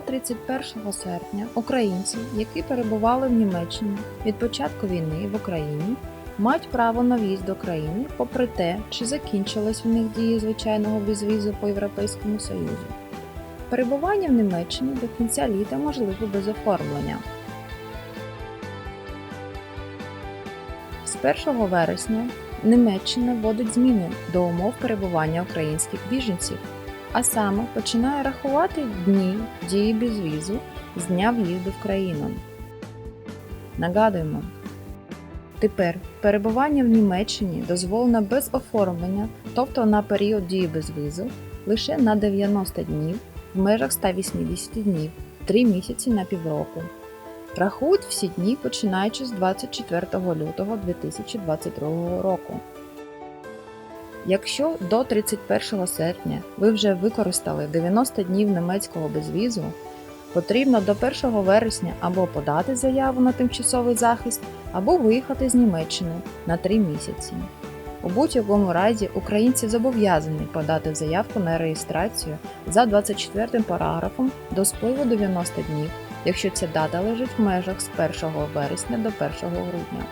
31 серпня українці, які перебували в Німеччині від початку війни в Україні, мають право на в'їзд до країни, попри те, чи закінчились в них дії звичайного безвізу по Європейському Союзу. Перебування в Німеччині до кінця літа можливо без оформлення. З 1 вересня Німеччина вводить зміни до умов перебування українських біженців, а саме починає рахувати дні дії безвізу з дня в'їзду в країну. Нагадуємо, тепер перебування в Німеччині дозволено без оформлення, тобто на період дії безвізу, лише на 90 днів в межах 180 днів, 3 місяці на півроку. Рахують всі дні починаючи з 24 лютого 2022 року. Якщо до 31 серпня ви вже використали 90 днів німецького безвізу, потрібно до 1 вересня або подати заяву на тимчасовий захист, або виїхати з Німеччини на 3 місяці. У будь-якому разі українці зобов'язані подати заявку на реєстрацію за 24 параграфом до спливу 90 днів, якщо ця дата лежить в межах з 1 вересня до 1 грудня.